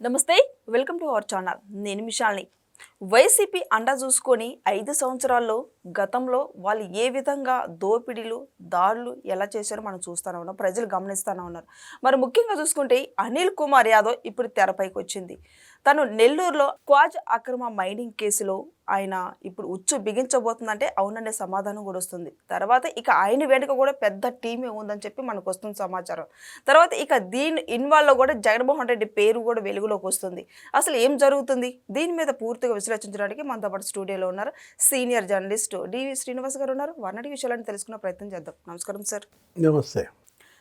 నమస్తే welcome to our channel. నేను మిషాల్ని. YCP అండ చూసుకొని ఐదు సంవత్సరాల్లో గతంలో వాళ్ళు ఏ విధంగా దోపిడీలు దాడులు ఎలా చేశారో మనం చూస్తూనే ఉన్నాం ప్రజలు గమనిస్తూనే ఉన్నారు. మరి ముఖ్యంగా చూసుకుంటే అనిల్ కుమార్ యాదవ్ ఇప్పుడు తెరపైకి వచ్చింది. తను నెల్లూరులో క్వాజ్ అక్రమ మైనింగ్ కేసులో ఆయన ఇప్పుడు ఉచ్చు బిగించబోతుందంటే అవుననే సమాధానం కూడా వస్తుంది. తర్వాత ఇక ఆయన వెనుక కూడా పెద్ద టీమే ఉందని చెప్పి మనకు వస్తుంది సమాచారం. తర్వాత ఇక దీని ఇన్వాల్వ్లో కూడా జగన్మోహన్ రెడ్డి పేరు కూడా వెలుగులోకి వస్తుంది. అసలు ఏం జరుగుతుంది? దీని మీద పూర్తిగా విశ్లేషించడానికి మనతో పాటు స్టూడియోలో ఉన్నారు సీనియర్ జర్నలిస్ట్ డివి శ్రీనివాస్ గారు ఉన్నారు. వన్నటి విషయాలను తెలుసుకునే ప్రయత్నం చేద్దాం. నమస్కారం సార్. నమస్తే.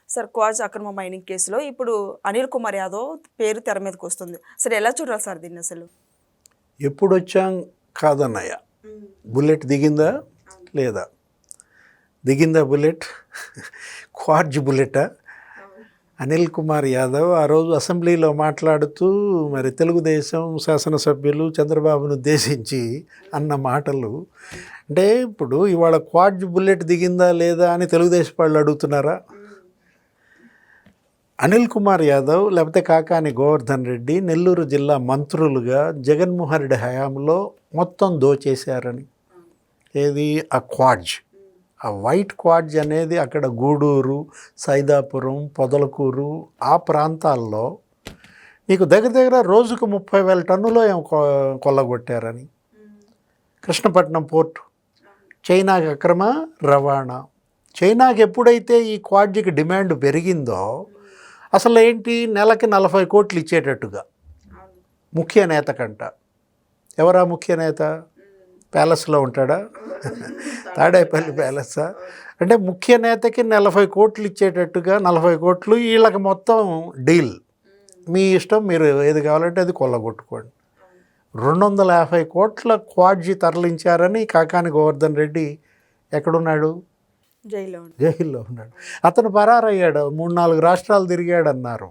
సార్ క్వాజ్ అక్రమ మైనింగ్ కేసులో. ఇప్పుడు అనిల్ కుమార్ యాదవ్ పేరు తెర మీదకి వస్తుంది. అసలు ఎలా చూడాలి సార్ దీన్ని అసలు? ఎప్పుడు వచ్చాం కాదన్నయ్య. బుల్లెట్ దిగిందా? లేదా? దిగిందా బుల్లెట్? క్వార్జ్ బుల్లెటా? అనిల్ కుమార్ యాదవ్ ఆ రోజు అసెంబ్లీలో మాట్లాడుతూ మరి తెలుగుదేశం శాసనసభ్యులు చంద్రబాబును ఉద్దేశించి అన్న మాటలు. అంటే ఇప్పుడు ఇవాళ క్వార్జ్ బుల్లెట్ దిగిందా లేదా అని తెలుగుదేశం వాళ్ళు అడుగుతున్నారా? అనిల్ కుమార్ యాదవ్ లేకపోతే కాకాని గోవర్ధన్ రెడ్డి నెల్లూరు జిల్లా మంత్రులుగా జగన్మోహన్ రెడ్డి హయాంలో మొత్తం దోచేశారని. ఏది? ఆ క్వాడ్జ్. ఆ వైట్ క్వాడ్జ్ అనేది అక్కడ గూడూరు సైదాపురం పొదలకూరు ఆ ప్రాంతాల్లో నీకు దగ్గర దగ్గర రోజుకు ముప్పై వేల టన్నులో ఏం కొ- కొల్లగొట్టారని. కృష్ణపట్నం పోర్టు చైనాకి అక్రమ రవాణా. చైనాకి ఎప్పుడైతే ఈ క్వాడ్జికి డిమాండ్ పెరిగిందో అసలు ఏంటి నెలకి నలభై కోట్లు ఇచ్చేటట్టుగా. ముఖ్య నేత కంట. ఎవరా ముఖ్య నేత? ప్యాలెస్లో ఉంటాడా? తాడేపల్లి ప్యాలెస్సా? అంటే ముఖ్య నేతకి నలభై కోట్లు ఇచ్చేటట్టుగా నలభై కోట్లు వీళ్ళకి మొత్తం డీల్. మీ ఇష్టం మీరు ఏది కావాలంటే అది కొల్లగొట్టుకోండి. రెండు వందల యాభై కోట్ల క్వాడ్జి తరలించారని కాకాని గోవర్ధన్ రెడ్డి ఎక్కడున్నాడు? జైల్లో. జైల్లో ఉన్నాడు. అతను పరారయ్యాడు. మూడు నాలుగు రాష్ట్రాలు తిరిగాడు అన్నారు?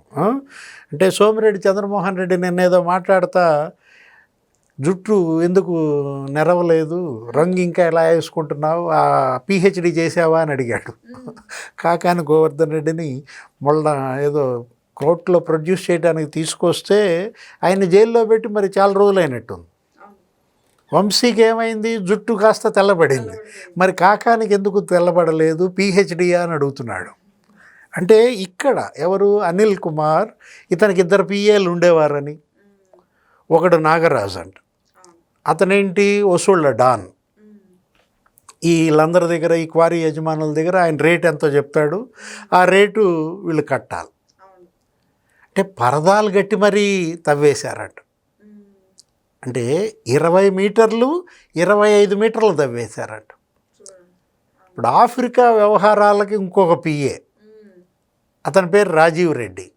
అంటే సోమిరెడ్డి చంద్రమోహన్ రెడ్డి నిన్నేదో మాట్లాడతా జుట్టు ఎందుకు నెరవలేదు? రంగు ఇంకా ఎలా వేసుకుంటున్నావు? ఆ పిహెచ్డి చేసావా అని అడిగాడు. కాకాని గోవర్ధన్ రెడ్డిని మొన్న ఏదో కోర్టులో ప్రొడ్యూస్ చేయడానికి తీసుకొస్తే ఆయన జైల్లో పెట్టి మరి చాలా రోజులైనట్టుంది. వంశీకి ఏమైంది జుట్టు కాస్త తెల్లబడింది. మరి కాకానికి ఎందుకు తెల్లబడలేదు? పిహెచ్డియా అని అడుగుతున్నాడు. అంటే ఇక్కడ ఎవరు? అనిల్ కుమార్ ఇతనికి ఇద్దరు పిఏలు ఉండేవారని. ఒకడు నాగరాజు అంట. అతనేంటి? వసూళ్ళ డాన్. ఈ వీళ్ళందరి దగ్గర ఈ క్వారీ యజమానుల దగ్గర ఆయన రేట్ ఎంతో చెప్తాడు. ఆ రేటు వీళ్ళు కట్టాలి. అంటే పరదాలు గట్టి మరీ తవ్వేశారంట. అంటే ఇరవై మీటర్లు ఇరవై ఐదు మీటర్లు తవ్వేశారంట. ఇప్పుడు ఆఫ్రికా వ్యవహారాలకి ఇంకొక పిఏ. అతని పేరు రాజీవ్ రెడ్డి.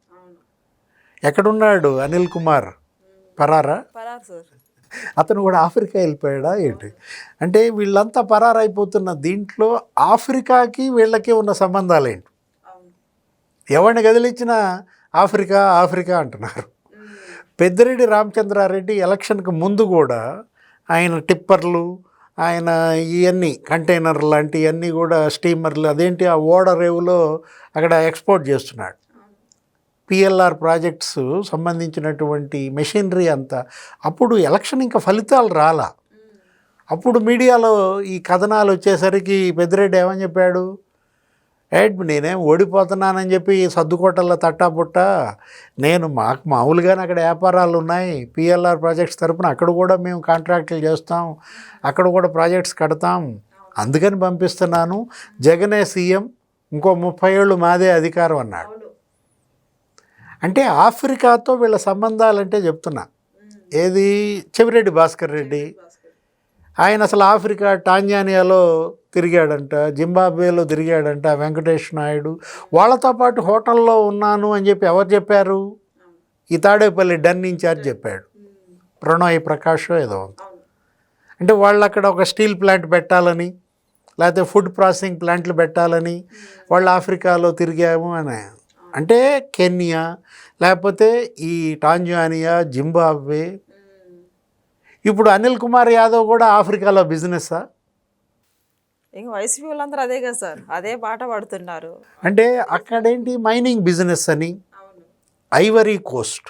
ఎక్కడున్నాడు అనిల్ కుమార్? పరారా? అతను కూడా ఆఫ్రికా వెళ్ళిపోయాడా ఏంటి? అంటే వీళ్ళంతా పరారైపోతున్న దీంట్లో ఆఫ్రికాకి వీళ్ళకి ఉన్న సంబంధాలు ఏంటి? ఎవరిని కదిలించినా ఆఫ్రికా ఆఫ్రికా అంటున్నారు. పెద్దిరెడ్డి రామచంద్రారెడ్డి ఎలక్షన్కి ముందు కూడా ఆయన టిప్పర్లు ఆయన ఇవన్నీ కంటైనర్ లాంటివన్నీ కూడా స్టీమర్లు అదేంటి ఆ ఓడ రేవులో అక్కడ ఎక్స్పోర్ట్ చేస్తున్నాడు. పిఎల్ఆర్ ప్రాజెక్ట్స్ సంబంధించినటువంటి మెషినరీ అంతా. అప్పుడు ఎలక్షన్ ఇంకా ఫలితాలు రాలా. అప్పుడు మీడియాలో ఈ కథనాలు వచ్చేసరికి పెద్దిరెడ్డి ఏమని చెప్పాడు? ఏడ్ నేనేం ఓడిపోతున్నానని చెప్పి సర్దుకోటల్లో తట్టాపుట్ట నేను మాకు మామూలుగానే అక్కడ వ్యాపారాలు ఉన్నాయి. పిఎల్ఆర్ ప్రాజెక్ట్స్ తరపున అక్కడ కూడా మేము కాంట్రాక్టులు చేస్తాం. అక్కడ కూడా ప్రాజెక్ట్స్ కడతాం. అందుకని పంపిస్తున్నాను. జగనే సీఎం ఇంకో ముప్పై ఏళ్ళు మాదే అధికారం అన్నాడు. అంటే ఆఫ్రికాతో వీళ్ళ సంబంధాలంటే చెప్తున్నా. ఏది? చెవిరెడ్డి భాస్కర్ రెడ్డి. ఆయన అసలు ఆఫ్రికా టాంజానియాలో తిరిగాడంట జింబాబ్వేలో తిరిగాడంట వెంకటేష్ నాయుడు. వాళ్ళతో పాటు హోటల్లో ఉన్నాను అని చెప్పి ఎవరు చెప్పారు? ఈ తాడేపల్లి డన్ ఇన్ఛార్జ్ చెప్పాడు. ప్రణోయ్ ప్రకాష్ ఏదో ఉంది. అంటే వాళ్ళు అక్కడ ఒక స్టీల్ ప్లాంట్ పెట్టాలని లేకపోతే ఫుడ్ ప్రాసెసింగ్ ప్లాంట్లు పెట్టాలని వాళ్ళు ఆఫ్రికాలో తిరిగాము అని. అంటే కెన్యా లేకపోతే ఈ టాంజానియా జింబాబ్వే ఇప్పుడు అనిల్ కుమార్ యాదవ్ కూడా ఆఫ్రికాలో బిజినెస్సా? ఇంకా వైసీపీ వాళ్ళందరూ అదే కదా సార్ అదే బాట పడుతున్నారు. అంటే అక్కడేంటి మైనింగ్ బిజినెస్ అని? Ivory Coast.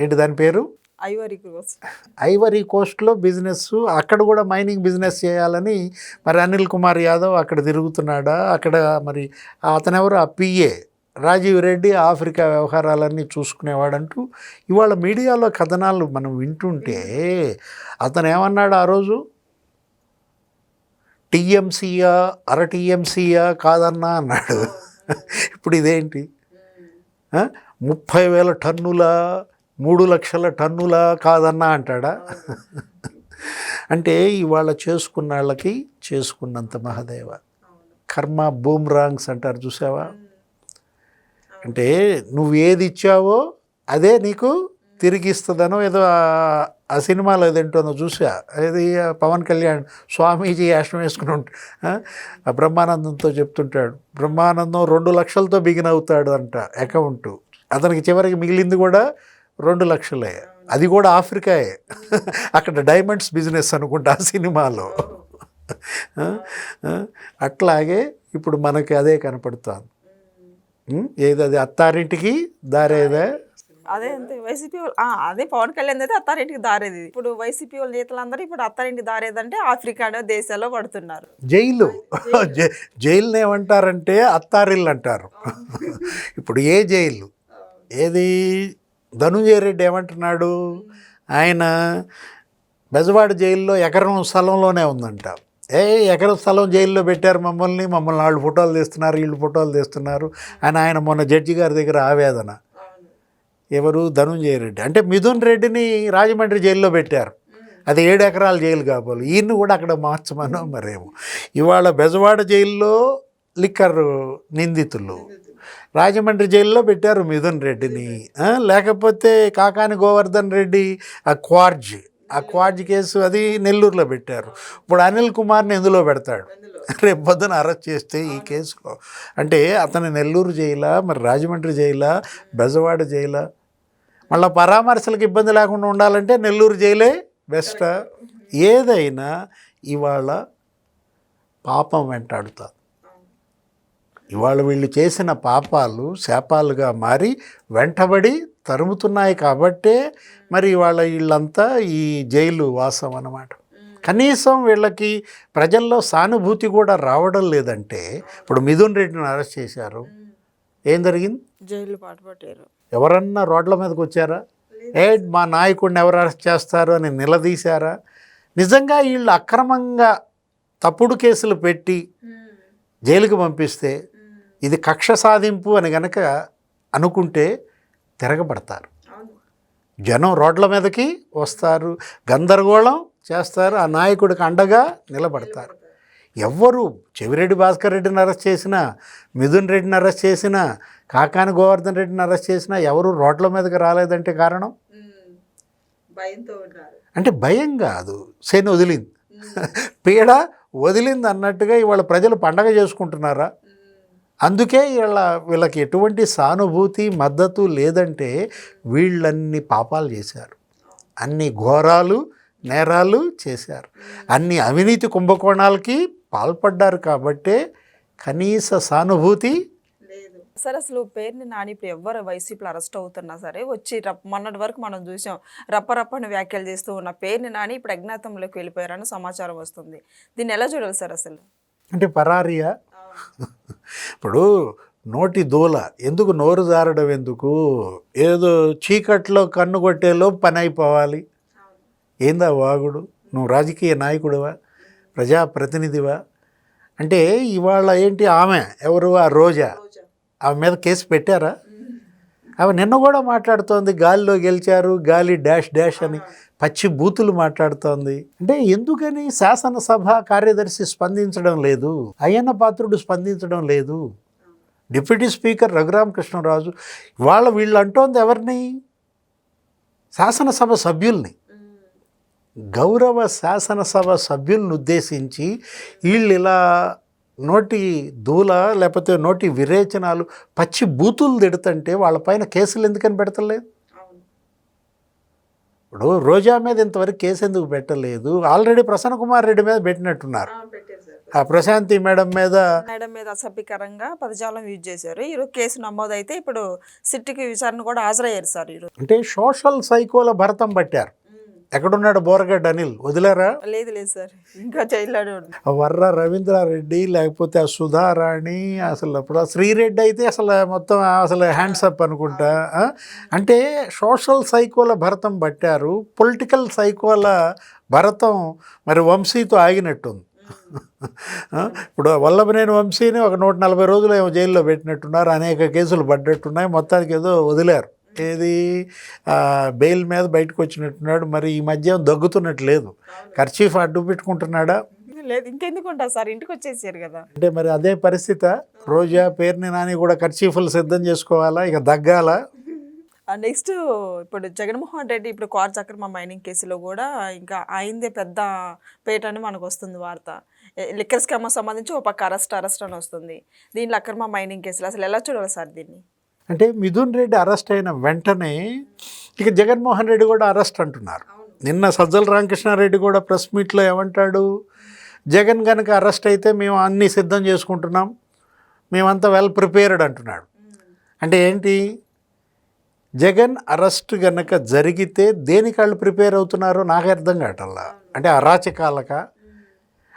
ఏంటి దాని పేరు? Ivory Coast. ఐవరీ కోస్ట్లో బిజినెస్ అక్కడ కూడా మైనింగ్ బిజినెస్ చేయాలని మరి అనిల్ కుమార్ యాదవ్ అక్కడ తిరుగుతున్నాడా? అక్కడ మరి అతను ఎవరు ఆ పిఏ రాజీవ్ రెడ్డి ఆఫ్రికా వ్యవహారాలన్నీ చూసుకునేవాడంటూ ఇవాళ మీడియాలో కథనాలు మనం వింటుంటే అతను ఏమన్నాడు ఆ రోజు? టీఎంసీయా అర టీఎంసీయా కాదన్నా అన్నాడు. ఇప్పుడు ఇదేంటి? ముప్పై వేల టన్నుల మూడు లక్షల టన్నుల కాదన్నా అంటాడా? అంటే ఇవాళ చేసుకున్న వాళ్ళకి చేసుకున్నంత మహదేవ. కర్మ బూమ్ రాంగ్స్ అంటారు చూసావా? అంటే నువ్వు ఏది ఇచ్చావో అదే నీకు తిరిగి ఇస్తుందనో ఏదో ఆ- సినిమాలో సినిమాలో ఏదేంటోనో చూసా. అది పవన్ కళ్యాణ్ స్వామీజీ యాష్టం వేసుకుని ఉంట ఆ? బ్రహ్మానందంతో చెప్తుంటాడు. బ్రహ్మానందం రెండు లక్షలతో బిగిన్ అవుతాడు అంట అకౌంట్. అతనికి చివరికి మిగిలింది కూడా రెండు లక్షలే. అది కూడా ఆఫ్రికాయే. అక్కడ డైమండ్స్ బిజినెస్ అనుకుంటా ఆ సినిమాలో. అట్లాగే ఇప్పుడు మనకి అదే కనపడుతుంది. ఏది అది అత్తారింటికి దారేదా? అదే అంతే వైసీపీ వాళ్ళు- అదే పవన్ కళ్యాణ్ అయితే అత్తారింటికి దారేది. ఇప్పుడు వైసీపీ వాళ్ళ నేతలందరూ ఇప్పుడు అత్తారింటికి దారేదంటే ఆఫ్రికా దేశాల్లో పడుతున్నారు. జైలు. జై- జైలుని ఏమంటారంటే అత్తారిల్లు అంటారు. ఇప్పుడు ఏ జైలు? ఏది? ధనుంజయ రెడ్డి ఏమంటున్నాడు? ఆయన బెజవాడ జైల్లో ఎకరం స్థలంలోనే ఉందంట. ఏ ఎకర స్థలం జైల్లో పెట్టారు మమ్మల్ని మమ్మల్ని వాళ్ళు ఫోటోలు తీస్తున్నారు వీళ్ళు ఫోటోలు తీస్తున్నారు అని ఆయన మొన్న జడ్జి గారి దగ్గర ఆవేదన. ఎవరు? ధనుంజయ రెడ్డి. అంటే మిథున్ రెడ్డిని రాజమండ్రి జైల్లో పెట్టారు. అది ఏడు ఎకరాల జైలు కాబోలు. ఈయన్ని కూడా అక్కడ మార్చమనో మరేమో. ఇవాళ బెజవాడ జైల్లో లిక్కర్ నిందితులు. రాజమండ్రి జైల్లో పెట్టారు మిథున్ రెడ్డిని. లేకపోతే కాకాని గోవర్ధన్ రెడ్డి ఆ క్వార్జ్ ఆ క్వాడ్జ్ కేసు అది నెల్లూరులో పెట్టారు. ఇప్పుడు అనిల్ కుమార్ని ఎందులో పెడతాడు? రేపు పొద్దున అరెస్ట్ చేస్తే ఈ కేసులో. అంటే అతను నెల్లూరు జైలా మరి రాజమండ్రి జైలా బెజవాడ జైలా? మళ్ళీ పరామర్శలకు ఇబ్బంది లేకుండా ఉండాలంటే నెల్లూరు జైలే బెస్ట్. ఏదైనా ఇవాళ పాపం వెంటాడుతుంది ఇవాళ వీళ్ళు చేసిన పాపాలు శాపాలుగా మారి వెంటబడి తరుముతున్నాయి కాబట్టే మరి ఇవాళ వీళ్ళంతా ఈ జైలు వాసం అన్నమాట. కనీసం వీళ్ళకి ప్రజల్లో సానుభూతి కూడా రావడం లేదంటే ఇప్పుడు మిథున్ రెడ్డిని అరెస్ట్ చేశారు. ఏం జరిగింది? జైలు పాటు పట్టారు. ఎవరన్నా రోడ్ల మీదకి వచ్చారా? ఏ మా నాయకుడిని ఎవరు అరెస్ట్ చేస్తారు అని నిలదీశారా? నిజంగా వీళ్ళు అక్రమంగా తప్పుడు కేసులు పెట్టి జైలుకి పంపిస్తే ఇది కక్ష సాధింపు అని గనక అనుకుంటే తిరగబడతారు. జనం రోడ్ల మీదకి వస్తారు గందరగోళం చేస్తారు ఆ నాయకుడికి అండగా నిలబడతారు. ఎవ్వరు చెవిరెడ్డి భాస్కర్ రెడ్డిని అరెస్ట్ చేసినా మిథున్ రెడ్డిని అరెస్ట్ చేసినా కాకాని గోవర్ధన్ రెడ్డిని అరెస్ట్ చేసినా ఎవరు రోడ్ల మీదకి రాలేదంటే కారణం? అంటే భయం కాదు. శని వదిలింది. పీడ వదిలింది అన్నట్టుగా ఇవాళ ప్రజలు పండగ చేసుకుంటున్నారా? అందుకే వీళ్ళ వీళ్ళకి ఎటువంటి సానుభూతి మద్దతు లేదంటే వీళ్ళన్ని పాపాలు చేశారు. అన్ని ఘోరాలు నేరాలు చేశారు. అన్ని అవినీతి కుంభకోణాలకి పాల్పడ్డారు కాబట్టే కనీస సానుభూతి లేదు. సరే అసలు పేరుని నాని ఇప్పుడు ఎవరు వైసీపీలో అరెస్ట్ అవుతున్నా సరే వచ్చి రప్ మొన్నటి వరకు మనం చూసాం రప్పరప్పని వ్యాఖ్యలు చేస్తూ ఉన్న పేరుని నాని ఇప్పుడు అజ్ఞాతంలోకి వెళ్ళిపోయారని సమాచారం వస్తుంది. దీన్ని ఎలా చూడాలి సార్ అసలు? అంటే పరారియా? ఇప్పుడు నోటి దూల ఎందుకు నోరు జారడం ఎందుకు? ఏదో చీకట్లో కన్ను కొట్టేలో పని అయిపోవాలి. ఏందా వాగుడు? నువ్వు రాజకీయ నాయకుడివా? ప్రజాప్రతినిధివా? అంటే ఇవాళ ఏంటి ఆమె? ఎవరు? ఆ రోజా. ఆమె మీద కేసు పెట్టారా? ఆమె నిన్న కూడా మాట్లాడుతోంది గాలిలో గెలిచారు గాలి డాష్ డాష్ అని. పచ్చి బూతులు మాట్లాడుతోంది. అంటే ఎందుకని శాసనసభ కార్యదర్శి స్పందించడం లేదు? అయ్యన్న పాత్రుడు స్పందించడం లేదు. డిప్యూటీ స్పీకర్ రఘురామకృష్ణరాజు వాళ్ళ వీళ్ళు అంటోంది ఎవరిని? శాసనసభ సభ్యుల్ని. గౌరవ శాసనసభ సభ్యులను ఉద్దేశించి వీళ్ళు ఇలా నోటి దూల లేకపోతే నోటి విరేచనాలు పచ్చి బూతులు తిడుతుంటే వాళ్ళపైన కేసులు ఎందుకని పెడతలేదు? ఇప్పుడు రోజా మీద ఇంతవరకు కేసు ఎందుకు పెట్టలేదు? ఆల్రెడీ ప్రసన్న కుమార్ రెడ్డి మీద పెట్టినట్టున్నారు. ఆ ప్రశాంతి మేడం మీద మేడం మీద అసభ్యకరంగా పదజాలం యూజ్ చేశారు. ఈరోజు కేసు నమోదైతే ఇప్పుడు సిట్టికి విచారణ కూడా హాజరయ్యారు సార్ ఈరోజు అంటే సోషల్ సైకోల భరతం పట్టారు. ఎక్కడున్నాడు బోరగడ్డ అనిల్ వదిలేరా? లేదు లేదు సార్. ఇంకా ఆ వర్ర రవీంద్రారెడ్డి లేకపోతే ఆ సుధారాణి అసలు అప్పుడు శ్రీరెడ్డి అయితే అసలు మొత్తం అసలు హ్యాండ్స్ అప్ అనుకుంటా? అంటే సోషల్ సైకోల భరతం పట్టారు పొలిటికల్ సైకోల భరతం మరి వంశీతో ఆగినట్టుంది? ఇప్పుడు వల్లభనేని వంశీని ఒక నూట నలభై రోజులు ఏమో జైల్లో పెట్టినట్టున్నారు అనేక కేసులు పడ్డట్టున్నాయి మొత్తానికి ఏదో వదిలారు. ఏది? బెయిల్ మీద బయటకు వచ్చినట్టున్నాడు. మరి ఈ మధ్య దగ్గుతున్నట్టు లేదు ఖర్చీఫ్ అడ్డు పెట్టుకుంటున్నాడా? లేదు ఇంకెందుకు ఉంటారు సార్? ఇంటికి వచ్చేసారు కదా. అంటే మరి అదే పరిస్థితి. రోజా పేరుని నాని కూడా ఖర్చీఫులు సిద్ధం చేసుకోవాలా? ఇక దగ్గాల? నెక్స్ట్ ఇప్పుడు జగన్మోహన్ రెడ్డి ఇప్పుడు కార్ చక్రమ మైనింగ్ కేసులో కూడా ఇంకా అయిందే పెద్ద పేట అని మనకు వస్తుంది వార్త. లిక్కర్ స్కామ్ సంబంధించి ఒక పక్క అరెస్ట్ అరెస్ట్ అని వస్తుంది. దీనిలో అక్రమ మైనింగ్ కేసులు. అసలు ఎలా చూడాలి సార్ దీన్ని? అంటే మిథున్ రెడ్డి అరెస్ట్ అయిన వెంటనే ఇక జగన్మోహన్ రెడ్డి కూడా అరెస్ట్ అంటున్నారు. నిన్న సజ్జల రామకృష్ణారెడ్డి కూడా ప్రెస్ మీట్లో ఏమంటాడు? జగన్ కనుక అరెస్ట్ అయితే మేము అన్నీ సిద్ధం చేసుకుంటున్నాం. మేమంతా వెల్ ప్రిపేర్డ్ అంటున్నాడు. అంటే ఏంటి? జగన్ అరెస్ట్ గనక జరిగితే దేనికి వాళ్ళు ప్రిపేర్ అవుతున్నారో నాకు అర్థం కావటల్లా అంటే అరాచకాలక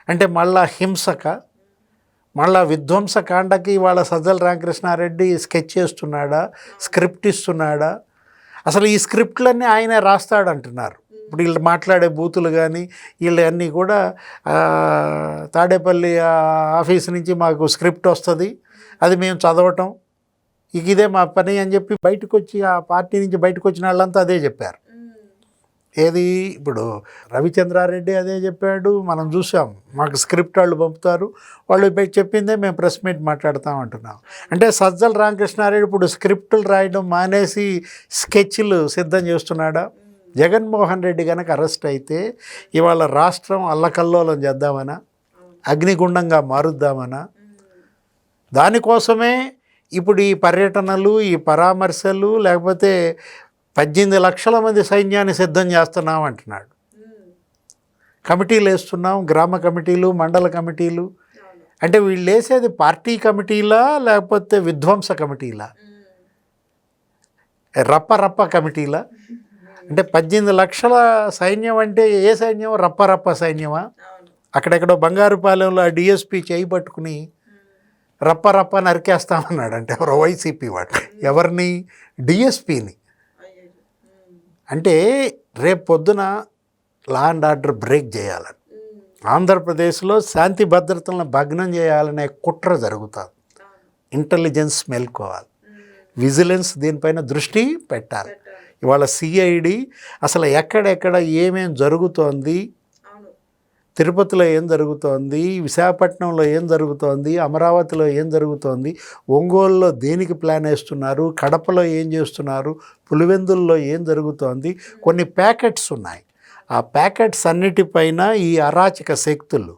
అంటే మళ్ళా హింసక మళ్ళా విధ్వంసకాండకి వాళ్ళ సజ్జల రామకృష్ణారెడ్డి స్కెచ్ చేస్తున్నాడా స్క్రిప్ట్ ఇస్తున్నాడా? అసలు ఈ స్క్రిప్ట్లన్నీ ఆయనే రాస్తాడంటున్నారు. ఇప్పుడు వీళ్ళు మాట్లాడే బూతులు కానీ వీళ్ళు అన్నీ కూడా తాడేపల్లి ఆఫీస్ నుంచి మాకు స్క్రిప్ట్ వస్తుంది అది మేము చదవటం ఇక ఇదే మా పని అని చెప్పి బయటకు వచ్చి ఆ పార్టీ నుంచి బయటకు వచ్చిన వాళ్ళంతా అదే చెప్పారు. ఏది? ఇప్పుడు రవిచంద్రారెడ్డి అదే చెప్పాడు మనం చూసాం మాకు స్క్రిప్ట్ వాళ్ళు పంపుతారు వాళ్ళు పై చెప్పిందే మేము ప్రెస్ మీట్ మాట్లాడతాం అంటున్నాం. అంటే సజ్జల రామకృష్ణారెడ్డి ఇప్పుడు స్క్రిప్టులు రాయడం మానేసి స్కెచ్లు సిద్ధం చేస్తున్నాడా? జగన్మోహన్ రెడ్డి కనుక అరెస్ట్ అయితే ఇవాళ రాష్ట్రం అల్లకల్లోలం చేద్దామనా? అగ్నిగుండంగా మారుద్దామనా? దానికోసమే ఇప్పుడు ఈ పర్యటనలు ఈ పరామర్శలు లేకపోతే పద్దెనిమిది లక్షల మంది సైన్యాన్ని సిద్ధం చేస్తున్నాం అంటున్నాడు కమిటీలు వేస్తున్నాం గ్రామ కమిటీలు మండల కమిటీలు. అంటే వీళ్ళు వేసేది పార్టీ కమిటీలా లేకపోతే విధ్వంస కమిటీలా? రప్ప రప్ప కమిటీలా? అంటే పద్దెనిమిది లక్షల సైన్యం అంటే ఏ సైన్యం? రప్ప రప్ప సైన్యమా? అక్కడెక్కడో బంగారుపాలెంలో ఆ డిఎస్పి చేయి పట్టుకుని రప్ప రప్ప నరికేస్తామన్నాడు అంటే ఎవరో వైసీపీ వాడు ఎవరిని? డిఎస్పిని. అంటే రేపు పొద్దున లా అండ్ ఆర్డర్ బ్రేక్ చేయాలని. ఆంధ్రప్రదేశ్లో శాంతి భద్రతలను భగ్నం చేయాలనే కుట్ర జరుగుతుంది ఇంటెలిజెన్స్ మేల్కోవాలి. విజిలెన్స్ దీనిపైన దృష్టి పెట్టాలి. ఇవాళ సిఐడి అసలు ఎక్కడెక్కడ ఏమేం జరుగుతోంది తిరుపతిలో ఏం జరుగుతోంది? విశాఖపట్నంలో ఏం జరుగుతోంది? అమరావతిలో ఏం జరుగుతోంది? ఒంగోలులో దేనికి ప్లాన్ వేస్తున్నారు? కడపలో ఏం చేస్తున్నారు? పులివెందుల్లో ఏం జరుగుతోంది? కొన్ని ప్యాకెట్స్ ఉన్నాయి. ఆ ప్యాకెట్స్ అన్నిటిపైన ఈ అరాచక శక్తులు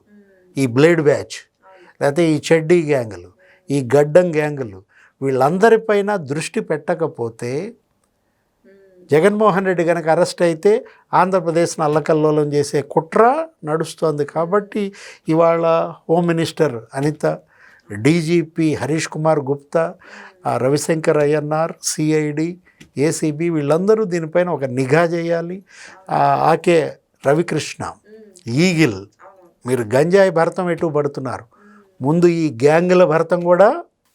ఈ బ్లేడ్ బ్యాచ్ లేకపోతే ఈ చెడ్డీ గ్యాంగులు ఈ గడ్డం గ్యాంగులు వీళ్ళందరిపైన దృష్టి పెట్టకపోతే జగన్మోహన్ రెడ్డి కనుక అరెస్ట్ అయితే ఆంధ్రప్రదేశ్ను అల్లకల్లోలం చేసే కుట్ర నడుస్తోంది కాబట్టి ఇవాళ home minister Anitha DGP Harish Kumar Gupta Ravishankar Ayyannar CID ACB వీళ్ళందరూ దీనిపైన ఒక నిఘా చేయాలి. ఆకే రవికృష్ణ ఈగిల్ మీరు గంజాయి భరతం ఎటు పడుతున్నారు? ముందు ఈ గ్యాంగుల భరతం కూడా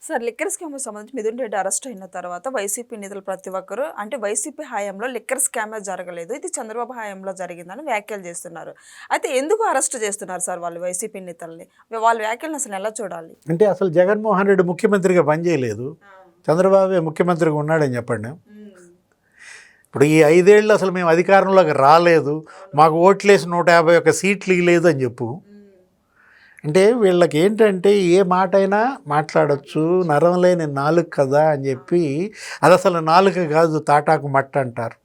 సార్ లిక్కర్ స్కామ్ సంబంధించి మిథున్ రెడ్డి అరెస్ట్ అయిన తర్వాత వైసీపీ నేతలు ప్రతి ఒక్కరు అంటే వైసీపీ హయాంలో లిక్కర్ స్కామే జరగలేదు. ఇది చంద్రబాబు హయాంలో జరిగిందని వ్యాఖ్యలు చేస్తున్నారు. అయితే ఎందుకు అరెస్ట్ చేస్తున్నారు సార్ వాళ్ళు వైసీపీ నేతల్ని? వాళ్ళ వ్యాఖ్యలను అసలు ఎలా చూడాలి? అంటే అసలు జగన్మోహన్ రెడ్డి ముఖ్యమంత్రిగా పనిచేయలేదు చంద్రబాబు ముఖ్యమంత్రిగా ఉన్నాడని చెప్పండి. ఇప్పుడు ఈ ఐదేళ్ళు అసలు మేము అధికారంలోకి రాలేదు. మాకు ఓట్లేసి నూట యాభై ఒక్క సీట్లు ఇవ్వలేదు అని చెప్పు. అంటే వీళ్ళకి ఏంటంటే ఏ మాట అయినా మాట్లాడచ్చు నరం లేని నాలుక కదా అని చెప్పి అది అసలు నాలుక కాదు తాటాకు మట్ట అంటారు.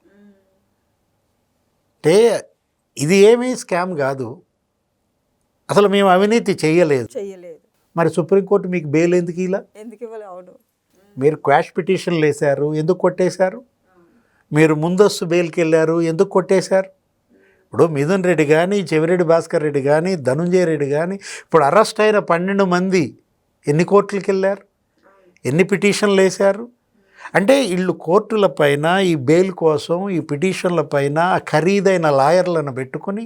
అంటే ఇది ఏమీ స్కామ్ కాదు. అసలు మేము అవినీతి చేయలేదు. చెయ్యలేదు మరి సుప్రీంకోర్టు మీకు బెయిల్ ఎందుకు ఇలా? ఎందుకు ఇవ్వాలి? అవును. మీరు క్వాష్ పిటిషన్లు వేశారు ఎందుకు కొట్టేశారు? మీరు ముందస్తు బెయిల్కి వెళ్ళారు ఎందుకు కొట్టేశారు? ఇప్పుడు మిథున్ రెడ్డి కానీ చెవిరెడ్డి భాస్కర్ రెడ్డి కానీ ధనుంజయ రెడ్డి కానీ ఇప్పుడు అరెస్ట్ అయిన పన్నెండు మంది ఎన్ని కోర్టులకు వెళ్ళారు ఎన్ని పిటిషన్లు వేశారు అంటే వీళ్ళు కోర్టుల పైన ఈ బెయిల్ కోసం ఈ పిటిషన్ల పైన ఖరీదైన లాయర్లను పెట్టుకొని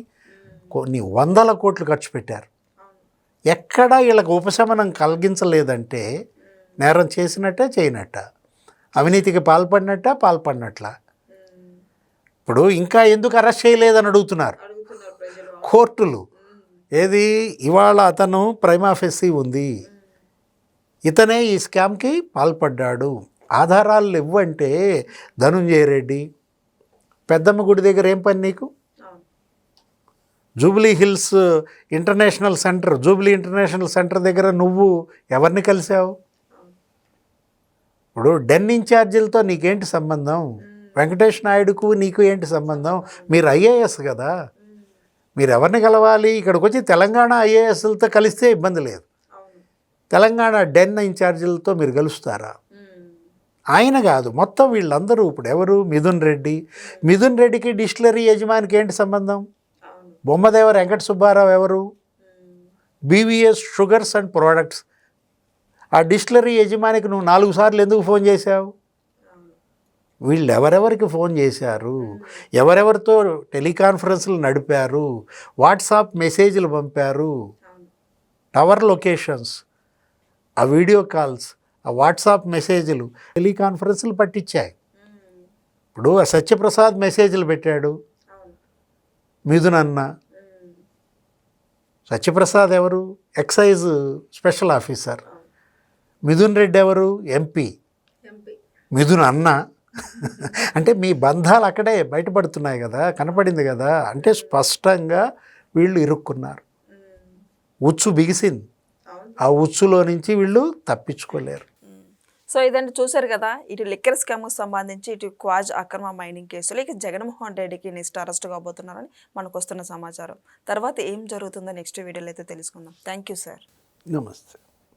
కొన్ని వందల కోట్లు ఖర్చు పెట్టారు. ఎక్కడా వీళ్ళకి ఉపశమనం కలిగించలేదంటే నేరం చేసినట్టే చేయనట్ట. అవినీతికి పాల్పడినట్ట? పాల్పడినట్ల. ఇప్పుడు ఇంకా ఎందుకు అరెస్ట్ చేయలేదని అడుగుతున్నారు? కోర్టులు. ఏది? ఇవాళ అతను ప్రైమాఫెసి ఉంది. ఇతనే ఈ స్కామ్కి పాల్పడ్డాడు. ఆధారాలు ఇవ్వంటే ధనుంజయ రెడ్డి పెద్దమ్మ గుడి దగ్గర ఏం పని నీకు? Jubilee Hills International Centre Jubilee International Centre దగ్గర నువ్వు ఎవరిని కలిసావు ఇప్పుడు డెన్ ఇన్ఛార్జీలతో నీకేంటి సంబంధం? వెంకటేష్ నాయుడుకు నీకు ఏంటి సంబంధం? మీరు ఐఏఎస్ కదా. మీరు ఎవరిని కలవాలి? ఇక్కడికి వచ్చి తెలంగాణ ఐఏఎస్లతో కలిస్తే ఇబ్బంది లేదు. తెలంగాణ డెన్ ఇన్ఛార్జీలతో మీరు కలుస్తారా ఆయన కాదు మొత్తం వీళ్ళందరూ ఇప్పుడు ఎవరు? మిథున్ రెడ్డి. మిథున్ రెడ్డికి డిస్టిలరీ యజమానికి ఏంటి సంబంధం? బొమ్మదేవ వెంకట సుబ్బారావు ఎవరు? BVS sugars and products. ఆ డిస్టిలరీ యజమానికి నువ్వు నాలుగు సార్లు ఎందుకు ఫోన్ చేశావు? వీళ్ళు ఎవరెవరికి ఫోన్ చేశారు? ఎవరెవరితో టెలికాన్ఫరెన్స్లు నడిపారు? వాట్సాప్ మెసేజ్లు పంపారు? టవర్ లొకేషన్స్ ఆ వీడియో కాల్స్ ఆ వాట్సాప్ మెసేజ్లు టెలికాన్ఫరెన్స్లు పట్టించాయి. ఇప్పుడు ఆ సత్యప్రసాద్ మెసేజ్లు పెట్టాడు. మిథున్ అన్న సత్యప్రసాద్ ఎవరు? Excise special officer. Mithun Reddy ఎవరు? ఎంపీ. మిథున్ అన్న అంటే మీ బంధాలు అక్కడే బయటపడుతున్నాయి కదా కనపడింది కదా అంటే స్పష్టంగా వీళ్ళు ఇరుక్కున్నారు. ఉచ్చు బిగిసింది. ఆ ఉచ్చులో నుంచి వీళ్ళు తప్పించుకోలేరు. సో ఇదండి చూశారు కదా ఇటు లిక్కర్ స్కామ్కు సంబంధించి ఇటు క్వాజ్ అక్రమ మైనింగ్ కేసులో ఇక జగన్మోహన్ రెడ్డికి నెక్స్ట్ అరెస్ట్ కాబోతున్నారని మనకు వస్తున్న సమాచారం. తర్వాత ఏం జరుగుతుందో నెక్స్ట్ వీడియోలో అయితే తెలుసుకుందాం. Thank you sir. నమస్తే.